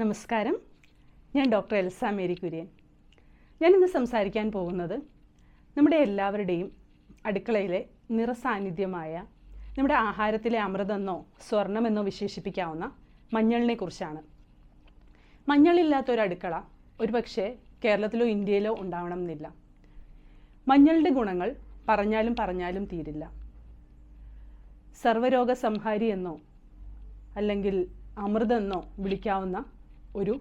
നമസ്കാരം. ഞാൻ doctor Elsa Mary Kurian ഞാനിന്ന് സംസാരിക്കാൻ പോകുന്നത് നമ്മുടെ എല്ലാവരുടെയും അടുക്കളയിലെ നിറസാന്നിധ്യമായ നമ്മുടെ ആഹാരത്തിലെ അമൃതെന്നോ സ്വർണമെന്നോ വിശേഷിപ്പിക്കാവുന്ന മഞ്ഞളിനെ കുറിച്ചാണ്. മഞ്ഞളില്ലാത്ത ഒരു അടുക്കള ഒരുപക്ഷെ കേരളത്തിലോ ഇന്ത്യയിലോ ഉണ്ടാവണം എന്നില്ല. മഞ്ഞളുടെ ഗുണങ്ങൾ പറഞ്ഞാലും പറഞ്ഞാലും തീരില്ല. സർവരോഗ സംഹാരി എന്നോ അല്ലെങ്കിൽ അമൃതെന്നോ വിളിക്കാവുന്ന ഒരു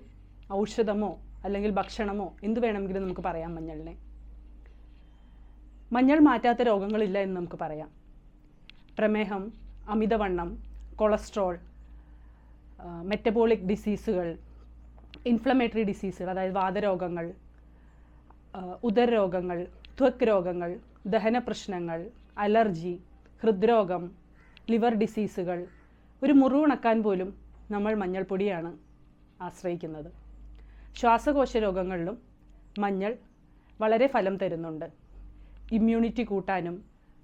ഔഷധമോ അല്ലെങ്കിൽ ഭക്ഷണമോ എന്ത് വേണമെങ്കിലും നമുക്ക് പറയാം മഞ്ഞളിനെ. മഞ്ഞൾ മാറ്റാത്ത രോഗങ്ങളില്ല എന്ന് നമുക്ക് പറയാം. പ്രമേഹം അമിതവണ്ണം കൊളസ്ട്രോൾ മെറ്റബോളിക് ഡിസീസുകൾ ഇൻഫ്ലമേറ്ററി ഡിസീസുകൾ അതായത് വാതരോഗങ്ങൾ ഉദരരോഗങ്ങൾ ത്വക്ക് രോഗങ്ങൾ ദഹന പ്രശ്നങ്ങൾ അലർജി ഹൃദ്രോഗം ലിവർ ഡിസീസുകൾ ഒരു മുറിവുണക്കാൻ പോലും നമ്മൾ മഞ്ഞൾപ്പൊടിയാണ് ആശ്രയിക്കുന്നത്. ശ്വാസകോശ രോഗങ്ങളിലും മഞ്ഞൾ വളരെ ഫലം തരുന്നുണ്ട്. ഇമ്മ്യൂണിറ്റി കൂട്ടാനും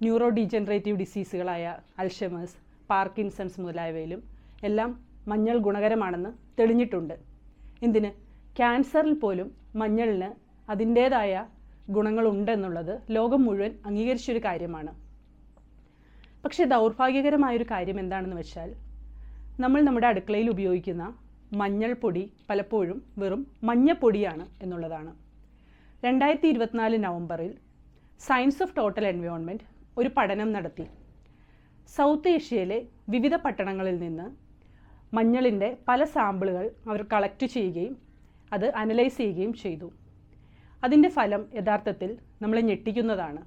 ന്യൂറോ ഡീജനറേറ്റീവ് ഡിസീസുകളായ അൽഷമേഴ്സ് പാർക്കിൻസൺസ് മുതലായവയിലും എല്ലാം മഞ്ഞൾ ഗുണകരമാണെന്ന് തെളിഞ്ഞിട്ടുണ്ട്. എന്തിന് ക്യാൻസറിൽ പോലും മഞ്ഞളിന് അതിന്റേതായ ഗുണങ്ങളുണ്ടെന്നുള്ളത് ലോകം മുഴുവൻ അംഗീകരിച്ചൊരു കാര്യമാണ്. പക്ഷേ ദൗർഭാഗ്യകരമായൊരു കാര്യം എന്താണെന്ന് വെച്ചാൽ നമ്മൾ നമ്മുടെ അടുക്കളയിൽ ഉപയോഗിക്കുന്ന മഞ്ഞൾപ്പൊടി പലപ്പോഴും വെറും മഞ്ഞപ്പൊടിയാണ് എന്നുള്ളതാണ്. രണ്ടായിരത്തി ഇരുപത്തിനാല് നവംബറിൽ സയൻസ് ഓഫ് ടോട്ടൽ എൻവയോൺമെന്റ് ഒരു പഠനം നടത്തി. സൗത്ത് ഏഷ്യയിലെ വിവിധ പട്ടണങ്ങളിൽ നിന്ന് മഞ്ഞളിന്റെ പല സാമ്പിളുകൾ അവർ കളക്ട് ചെയ്യുകയും അത് അനലൈസ് ചെയ്യുകയും ചെയ്തു. അതിന്റെ ഫലം യഥാർത്ഥത്തിൽ നമ്മളെ ഞെട്ടിക്കുന്നതാണ്.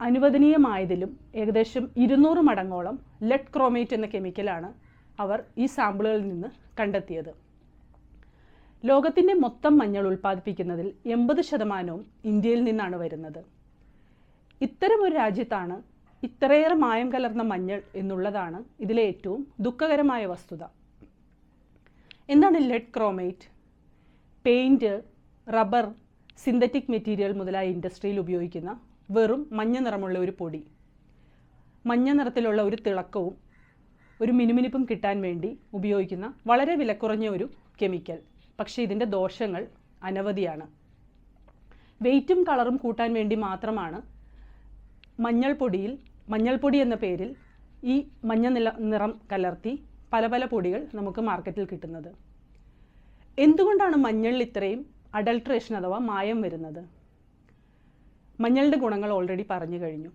അനുവദനീയമായതിലും ഏകദേശം ഇരുന്നൂറ് മടങ്ങോളം ലെഡ് ക്രോമേറ്റ് എന്ന കെമിക്കലാണ് അവർ ഈ സാമ്പിളുകളിൽ നിന്ന് കണ്ടെത്തിയത്. ലോകത്തിന്റെ മൊത്തം മഞ്ഞൾ ഉൽപ്പാദിപ്പിക്കുന്നതിൽ എൺപത് ശതമാനവും ഇന്ത്യയിൽ നിന്നാണ് വരുന്നത്. ഇത്തരമൊരു രാജ്യത്താണ് ഇത്രയേറെ മായം കലർന്ന മഞ്ഞൾ എന്നുള്ളതാണ് ഇതിലെ ഏറ്റവും ദുഃഖകരമായ വസ്തുത. എന്താണ് lead chromate? Paint rubber synthetic material മുതലായ ഇൻഡസ്ട്രിയിൽ ഉപയോഗിക്കുന്ന വെറും മഞ്ഞ നിറമുള്ള ഒരു പൊടി. മഞ്ഞ നിറത്തിലുള്ള ഒരു തിളക്കവും ഒരു മിനുമിനുപ്പും കിട്ടാൻ വേണ്ടി ഉപയോഗിക്കുന്ന വളരെ വിലക്കുറഞ്ഞ ഒരു കെമിക്കൽ. പക്ഷേ ഇതിന്റെ ദോഷങ്ങൾ അനവധിയാണ്. വെയിറ്റും കളറും കൂട്ടാൻ വേണ്ടി മാത്രമാണ് മഞ്ഞൾപ്പൊടിയിൽ മഞ്ഞൾപ്പൊടി എന്ന പേരിൽ ഈ മഞ്ഞ നില നിറം കലർത്തി പല പല പൊടികൾ നമുക്ക് മാർക്കറ്റിൽ കിട്ടുന്നത്. എന്തുകൊണ്ടാണ് മഞ്ഞളിൽ ഇത്രയും അഡൾട്രേഷൻ അഥവാ മായം വരുന്നത്? മഞ്ഞളുടെ ഗുണങ്ങൾ ഓൾറെഡി പറഞ്ഞു കഴിഞ്ഞു.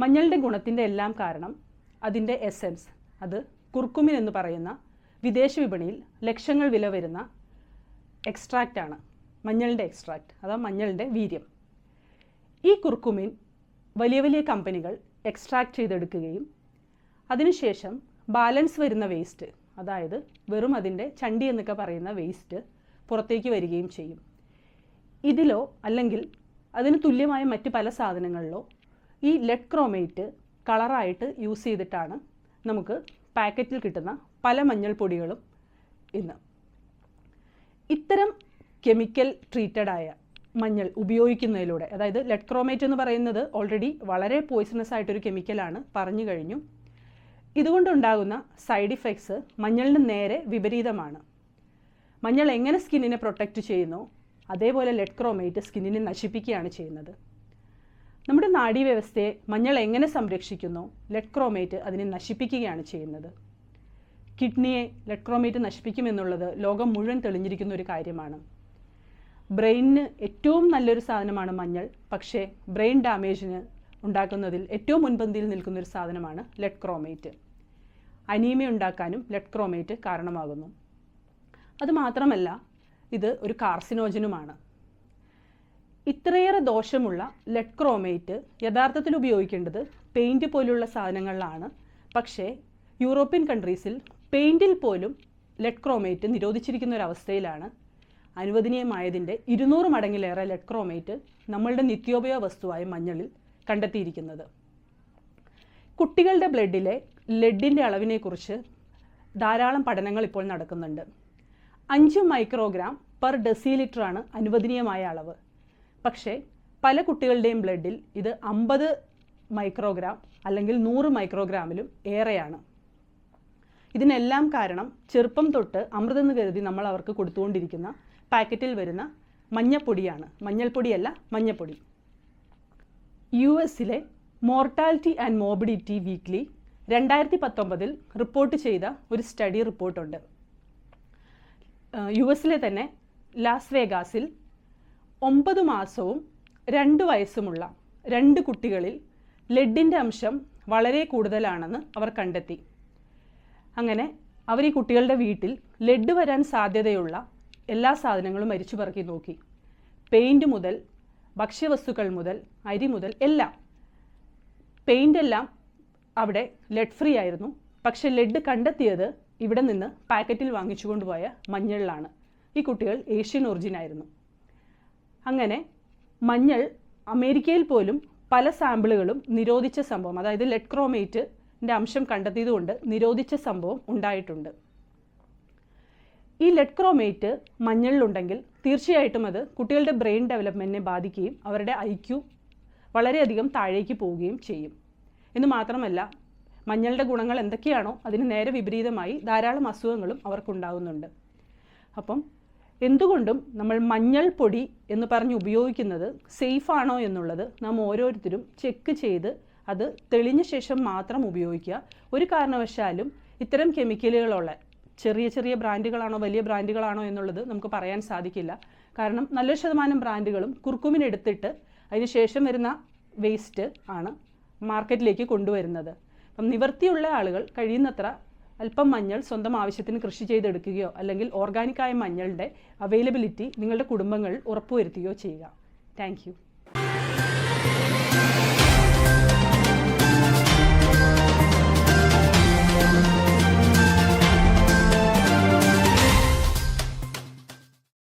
മഞ്ഞളുടെ ഗുണത്തിന്റെ എല്ലാം കാരണം അതിന്റെ എസെൻസ് അത് കുർക്കുമിൻ എന്ന് പറയുന്ന വിദേശ വിപണിയിൽ ലക്ഷങ്ങൾ വില വരുന്ന എക്സ്ട്രാക്റ്റ് ആണ്. മഞ്ഞളുടെ എക്സ്ട്രാക്റ്റ് അഥവാ മഞ്ഞളുടെ വീര്യം. ഈ കുർക്കുമിൻ വലിയ വലിയ കമ്പനികൾ എക്സ്ട്രാക്റ്റ് ചെയ്തെടുക്കുകയും അതിനുശേഷം ബാലൻസ് വരുന്ന വേസ്റ്റ് അതായത് വെറും അതിന്റെ ചണ്ടി എന്നൊക്കെ പറയുന്ന വേസ്റ്റ് പുറത്തേക്ക് വരികയും ചെയ്യും. ഇതിലോ അല്ലെങ്കിൽ അതിന് തുല്യമായ മറ്റ് പല സാധനങ്ങളിലോ ഈ ലെഡ് ക്രോമേറ്റ് കളറായിട്ട് യൂസ് ചെയ്തിട്ടാണ് നമുക്ക് പാക്കറ്റിൽ കിട്ടുന്ന പല മഞ്ഞൾപ്പൊടികളും ഇന്ന്. ഇത്തരം കെമിക്കൽ ട്രീറ്റഡ് ആയ മഞ്ഞൾ ഉപയോഗിക്കുന്നതിലൂടെ അതായത് ലെഡ് ക്രോമേറ്റ് എന്ന് പറയുന്നത് ഓൾറെഡി വളരെ പോയിസണസ് ആയിട്ടൊരു കെമിക്കലാണ് പറഞ്ഞു കഴിഞ്ഞു. ഇതുകൊണ്ടുണ്ടാകുന്ന സൈഡ് ഇഫക്ട്സ് മഞ്ഞളിന് നേരെ വിപരീതമാണ്. മഞ്ഞൾ എങ്ങനെ സ്കിന്നിനെ പ്രൊട്ടക്റ്റ് ചെയ്യുന്നു? അതേപോലെ ലെഡ് ക്രോമേറ്റ് സ്കിന്നിനെ നശിപ്പിക്കുകയാണ് ചെയ്യുന്നത്. നമ്മുടെ നാഡീവ്യവസ്ഥയെ മഞ്ഞൾ എങ്ങനെ സംരക്ഷിക്കുന്നു? ലെഡ് ക്രോമേറ്റ് അതിനെ നശിപ്പിക്കുകയാണ് ചെയ്യുന്നത്. കിഡ്നിയെ ലെഡ് ക്രോമേറ്റ് നശിപ്പിക്കുമെന്നുള്ളത് ലോകം മുഴുവൻ തെളിഞ്ഞിരിക്കുന്ന ഒരു കാര്യമാണ്. ബ്രെയിനിന് ഏറ്റവും നല്ലൊരു സാധനമാണ് മഞ്ഞൾ. പക്ഷേ ബ്രെയിൻ ഡാമേജിന് ഉണ്ടാക്കുന്നതിൽ ഏറ്റവും മുൻപന്തിയിൽ നിൽക്കുന്ന ഒരു സാധനമാണ് ലെഡ് ക്രോമേറ്റ്. അനീമിയ ഉണ്ടാക്കാനും ലെഡ് ക്രോമേറ്റ് കാരണമാകുന്നു. അതുമാത്രമല്ല ഇത് ഒരു കാർസിനോജനുമാണ്. ഇത്രയേറെ ദോഷമുള്ള ലെഡ് ക്രോമേറ്റ് യഥാർത്ഥത്തിൽ ഉപയോഗിക്കേണ്ടത് പെയിന്റ് പോലുള്ള സാധനങ്ങളിലാണ്. പക്ഷേ യൂറോപ്യൻ കൺട്രീസിൽ പെയിന്റിൽ പോലും ലെഡ് ക്രോമേറ്റ് നിരോധിച്ചിരിക്കുന്ന ഒരു അവസ്ഥയിലാണ്. അനുവദനീയമായതിന്റെ ഇരുന്നൂറ് മടങ്ങിലേറെ ലെഡ് ക്രോമേറ്റ് നമ്മളുടെ നിത്യോപയോഗ വസ്തുവായ മഞ്ഞളിൽ കണ്ടെത്തിയിരിക്കുന്നത്. കുട്ടികളുടെ ബ്ലഡിലെ ലെഡിന്റെ അളവിനെക്കുറിച്ച് ധാരാളം പഠനങ്ങൾ ഇപ്പോൾ നടക്കുന്നുണ്ട്. അഞ്ച് മൈക്രോഗ്രാം പെർ ഡെസിലിറ്ററാണ് അനുവദനീയമായ അളവ്. പക്ഷേ പല കുട്ടികളുടെയും ബ്ലഡിൽ ഇത് അമ്പത് മൈക്രോഗ്രാം അല്ലെങ്കിൽ നൂറ് മൈക്രോഗ്രാമിലും ഏറെയാണ്. ഇതിനെല്ലാം കാരണം ചെറുപ്പം തൊട്ട് അമൃതെന്ന് കരുതി നമ്മൾ അവർക്ക് കൊടുത്തുകൊണ്ടിരിക്കുന്ന പാക്കറ്റിൽ വരുന്ന മഞ്ഞപ്പൊടിയാണ്. മഞ്ഞൾപ്പൊടിയല്ല മഞ്ഞപ്പൊടി. യു എസിലെ മോർട്ടാലിറ്റി ആൻഡ് മോബിഡിറ്റി വീക്ക്ലി രണ്ടായിരത്തി പത്തൊമ്പതിൽ റിപ്പോർട്ട് ചെയ്ത ഒരു സ്റ്റഡി റിപ്പോർട്ടുണ്ട്. യു എസിലെ തന്നെ ലാസ് വേഗാസിൽ ഒമ്പത് മാസവും രണ്ട് വയസ്സുമുള്ള രണ്ട് കുട്ടികളിൽ ലെഡിന്റെ അംശം വളരെ കൂടുതലാണെന്ന് അവർ കണ്ടെത്തി. അങ്ങനെ അവർ ഈ കുട്ടികളുടെ വീട്ടിൽ ലെഡ് വരാൻ സാധ്യതയുള്ള എല്ലാ സാധനങ്ങളും മരിച്ചു പറക്കി നോക്കി. പെയിന്റ് മുതൽ ഭക്ഷ്യവസ്തുക്കൾ മുതൽ അരി മുതൽ എല്ലാം. പെയിന്റ് എല്ലാം അവിടെ ലെഡ് ഫ്രീ ആയിരുന്നു. പക്ഷേ ലെഡ് കണ്ടെത്തിയത് ഇവിടെ നിന്ന് പാക്കറ്റിൽ വാങ്ങിച്ചു കൊണ്ടുപോയ മഞ്ഞളിലാണ്. ഈ കുട്ടികൾ ഏഷ്യൻ ഒറിജിൻ ആയിരുന്നു. അങ്ങനെ മഞ്ഞൾ അമേരിക്കയിൽ പോലും പല സാമ്പിളുകളും നിരോധിച്ച സംഭവം അതായത് ലെഡ് ക്രോമേറ്റിന്റെ അംശം കണ്ടെത്തിയതുകൊണ്ട് നിരോധിച്ച സംഭവം ഉണ്ടായിട്ടുണ്ട്. ഈ ലെഡ് ക്രോമേറ്റ് മഞ്ഞളിലുണ്ടെങ്കിൽ തീർച്ചയായിട്ടും അത് കുട്ടികളുടെ ബ്രെയിൻ ഡെവലപ്മെന്റിനെ ബാധിക്കുകയും അവരുടെ ഐ ക്യു വളരെയധികം താഴേക്ക് പോവുകയും ചെയ്യും. എന്ന് മാത്രമല്ല മഞ്ഞളുടെ ഗുണങ്ങൾ എന്തൊക്കെയാണോ അതിന് നേരെ വിപരീതമായി ധാരാളം അസുഖങ്ങളും അവർക്കുണ്ടാകുന്നുണ്ട് അപ്പം എന്തുകൊണ്ടും നമ്മൾ മഞ്ഞൾ പൊടി എന്ന് പറഞ്ഞ് ഉപയോഗിക്കുന്നത് സേഫ് ആണോ എന്നുള്ളത് നാം ഓരോരുത്തരും ചെക്ക് ചെയ്ത് അത് തെളിഞ്ഞ ശേഷം മാത്രം ഉപയോഗിക്കുക. ഒരു കാരണവശാലും ഇത്തരം കെമിക്കലുകളുള്ള ചെറിയ ചെറിയ ബ്രാൻഡുകളാണോ വലിയ ബ്രാൻഡുകളാണോ എന്നുള്ളത് നമുക്ക് പറയാൻ സാധിക്കില്ല. കാരണം നല്ലൊരു ശതമാനം ബ്രാൻഡുകളും കുർക്കുമിനെടുത്തിട്ട് അതിന് ശേഷം വരുന്ന വേസ്റ്റ് ആണ് മാർക്കറ്റിലേക്ക് കൊണ്ടുവരുന്നത്. അപ്പം നിവർത്തിയുള്ള ആളുകൾ കഴിയുന്നത്ര അല്പം മഞ്ഞൾ സ്വന്തം ആവശ്യത്തിന് കൃഷി ചെയ്തെടുക്കുകയോ അല്ലെങ്കിൽ ഓർഗാനിക്കായ മഞ്ഞളുടെ അവൈലബിലിറ്റി നിങ്ങളുടെ കുടുംബങ്ങൾ ഉറപ്പുവരുത്തുകയോ ചെയ്യുക. താങ്ക്